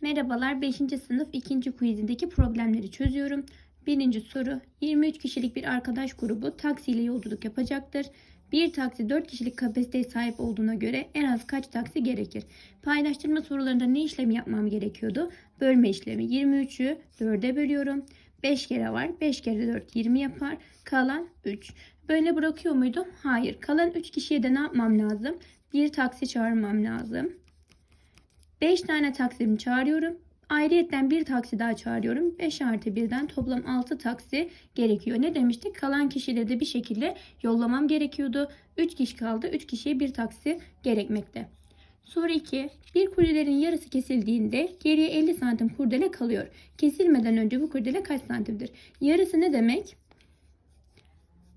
Merhabalar 5. sınıf 2. quizindeki problemleri çözüyorum. Birinci soru 23 kişilik bir arkadaş grubu taksiyle yolculuk yapacaktır. Bir taksi 4 kişilik kapasiteye sahip olduğuna göre en az kaç taksi gerekir? Paylaştırma sorularında ne işlemi yapmam gerekiyordu? Bölme işlemi 23'ü 4'e bölüyorum. 5 kere var. 5 kere 4 20 yapar. Kalan 3. Böyle bırakıyor muydum? Hayır. Kalan 3 kişiye de ne yapmam lazım? Bir taksi çağırmam lazım. 5 tane taksimi çağırıyorum. Ayrıyetten bir taksi daha çağırıyorum. 5 artı 1'den toplam 6 taksi gerekiyor. Ne demiştik? Kalan kişileri de bir şekilde yollamam gerekiyordu. 3 kişi kaldı. 3 kişiye bir taksi gerekmekte. Soru 2. Bir kurdelenin yarısı kesildiğinde geriye 50 santim kurdele kalıyor. Kesilmeden önce bu kurdele kaç santimdir? Yarısı ne demek?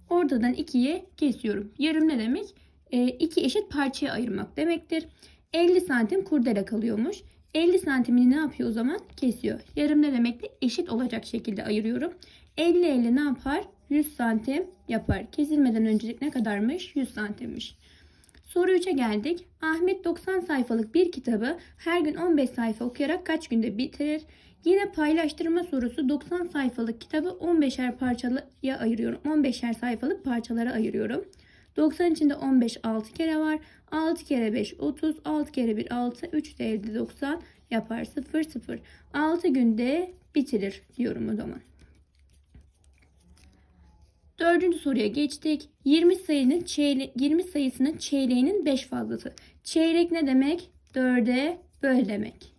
Ortadan ikiye kesiyorum. Yarım ne demek? E, iki eşit parçaya ayırmak demektir. 50 santim kurdele kalıyormuş. 50 santimini ne yapıyor o zaman? Kesiyor. Yarım ne demekti? Eşit olacak şekilde ayırıyorum. 50 50 ne yapar? 100 santim yapar. Kesilmeden öncelik ne kadarmış? 100 santimmiş. Soru 3'e geldik. Ahmet 90 sayfalık bir kitabı her gün 15 sayfa okuyarak kaç günde bitirir? Yine paylaştırma sorusu 90 sayfalık kitabı 15'er parçaya ayırıyorum. 15'er sayfalık parçalara ayırıyorum. 90 içinde 15 6 kere var. 6 kere 5 30. 6 kere 1 6. 3 de elde 90 yapar. 0 0. 6 günde bitirir diyorum o zaman. Dördüncü soruya geçtik. 20 sayının çeyle 20 sayısının çeyreğinin 5 fazlası. Çeyrek ne demek? 4'e böl demek.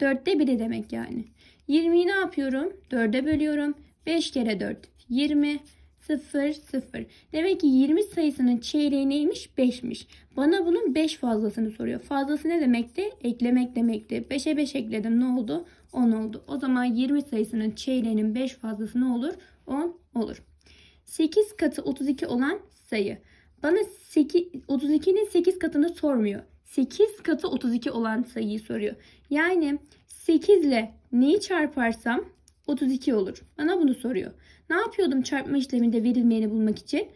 4'te 1'i demek yani. 20'yi ne yapıyorum? 4'e bölüyorum. 5 kere 4 20 0 0. Demek ki 20 sayısının çeyreği neymiş? 5'miş. Bana bunun 5 fazlasını soruyor. Fazlası ne demekti? Eklemek demekti. 5'e 5 ekledim. Ne oldu? 10 oldu. O zaman 20 sayısının çeyreğinin 5 fazlası ne olur? 10 olur. 8 katı 32 olan sayı. Bana 8, 32'nin 8 katını sormuyor. 8 katı 32 olan sayıyı soruyor. Yani 8 ile neyi çarparsam 32 olur. Bana bunu soruyor. Ne yapıyordum çarpma işleminde verilmeyeni bulmak için?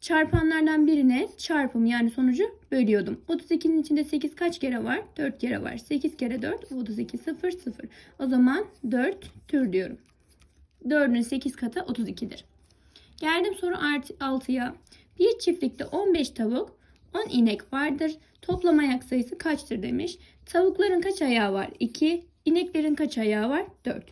Çarpanlardan birine çarpım yani sonucu bölüyordum. 32'nin içinde 8 kaç kere var? 4 kere var. 8 kere 4 32 0 0. O zaman 4 tür diyorum. 4'ün 8 katı 32'dir. Geldim soru 6'ya. Bir çiftlikte 15 tavuk, 10 inek vardır. Toplam ayak sayısı kaçtır demiş. Tavukların kaç ayağı var? 2. İneklerin kaç ayağı var? 4.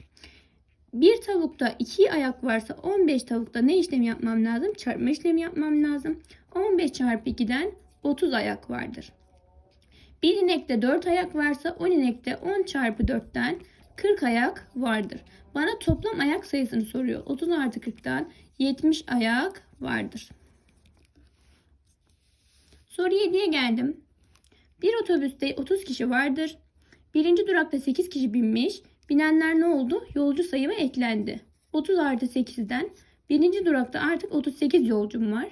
Bir tavukta 2 ayak varsa 15 tavukta ne işlemi yapmam lazım? Çarpma işlemi yapmam lazım. 15 çarpı 2'den 30 ayak vardır. Bir inekte 4 ayak varsa 10 inekte 10 çarpı 4'ten 40 ayak vardır. Bana toplam ayak sayısını soruyor. 30 artı 40'tan 70 ayak vardır. Soru 7'ye geldim. Bir otobüste 30 kişi vardır. Birinci durakta 8 kişi binmiş. Binenler ne oldu? Yolcu sayımı eklendi. 30 artı 8'den birinci durakta artık 38 yolcum var.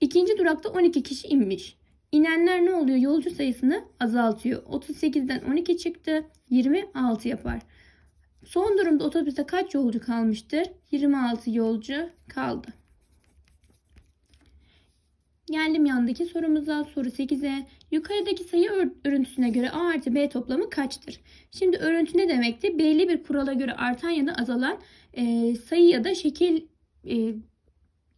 İkinci durakta 12 kişi inmiş. İnenler ne oluyor? Yolcu sayısını azaltıyor. 38'den 12 çıktı. 26 yapar. Son durumda otobüste kaç yolcu kalmıştır? 26 yolcu kaldı. Geldim yandaki sorumuza. Soru 8'e. Yukarıdaki sayı ör- örüntüsüne göre A artı B toplamı kaçtır? Şimdi örüntü ne demekti? Belli bir kurala göre artan ya da azalan e, sayı ya da şekil e,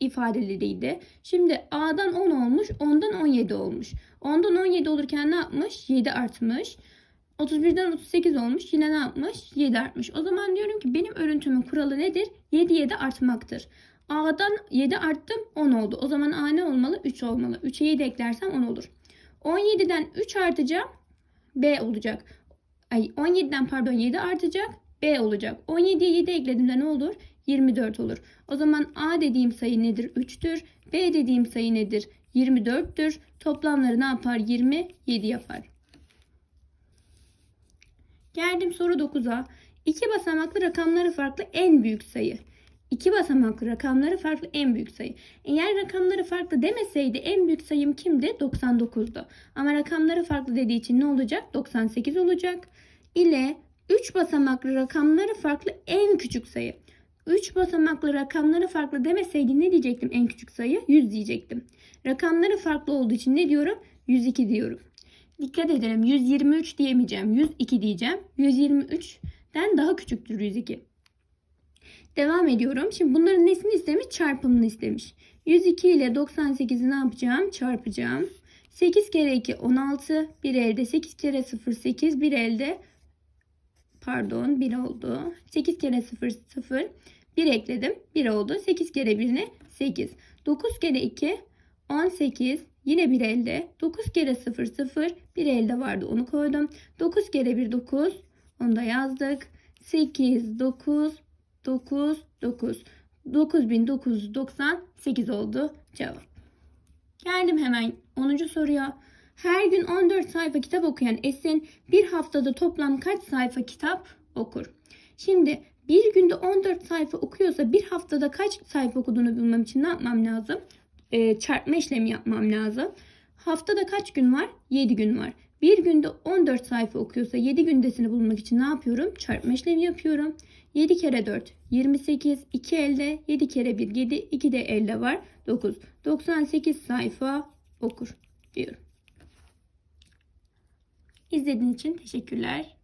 ifadeleriydi. Şimdi A'dan 10 olmuş, 10'dan 17 olmuş. 10'dan 17 olurken ne yapmış? 7 artmış. 31'den 38 olmuş. Yine ne yapmış? 7 artmış. O zaman diyorum ki benim örüntümün kuralı nedir? 7 7 artmaktır. A'dan 7 arttım 10 oldu. O zaman A ne olmalı? 3 olmalı. 3'e 7 eklersem 10 olur. 17'den 3 artacağım. B olacak. Ay 17'den pardon 7 artacak. B olacak. 17'ye 7 eklediğimde ne olur? 24 olur. O zaman A dediğim sayı nedir? 3'tür. B dediğim sayı nedir? 24'tür. Toplamları ne yapar? 27 yapar. Geldim soru 9'a. İki basamaklı rakamları farklı en büyük sayı. İki basamaklı rakamları farklı en büyük sayı. Eğer rakamları farklı demeseydi en büyük sayım kimdi? 99'du. Ama rakamları farklı dediği için ne olacak? 98 olacak. İle 3 basamaklı rakamları farklı en küçük sayı. 3 basamaklı rakamları farklı demeseydi ne diyecektim en küçük sayı? 100 diyecektim. Rakamları farklı olduğu için ne diyorum? 102 diyorum. Dikkat edelim 123 diyemeyeceğim. 102 diyeceğim. 123'den daha küçüktür 102. Devam ediyorum. Şimdi bunların nesini istemiş? Çarpımını istemiş. 102 ile 98'i ne yapacağım? Çarpacağım. 8 kere 2 16. Bir elde 8 kere 0 8. Bir elde pardon 1 oldu. 8 kere 0 0. 1 ekledim. 1 oldu. 8 kere 1 ne? 8. 9 kere 2 18. Yine bir elde. 9 kere 0 0. Bir elde vardı onu koydum. 9 kere 1 9. Onu da yazdık. 8 9 9 9. 9998 oldu cevap. Geldim hemen 10. soruya. Her gün 14 sayfa kitap okuyan Esin bir haftada toplam kaç sayfa kitap okur? Şimdi bir günde 14 sayfa okuyorsa bir haftada kaç sayfa okuduğunu bilmem için ne yapmam lazım? Ee, çarpma işlemi yapmam lazım. Haftada kaç gün var? 7 gün var. Bir günde 14 sayfa okuyorsa 7 gündesini bulmak için ne yapıyorum? Çarpma işlemi yapıyorum. 7 kere 4 28 2 elde 7 kere 1 7 2 de elde var 9 98 sayfa okur diyorum. İzlediğiniz için teşekkürler.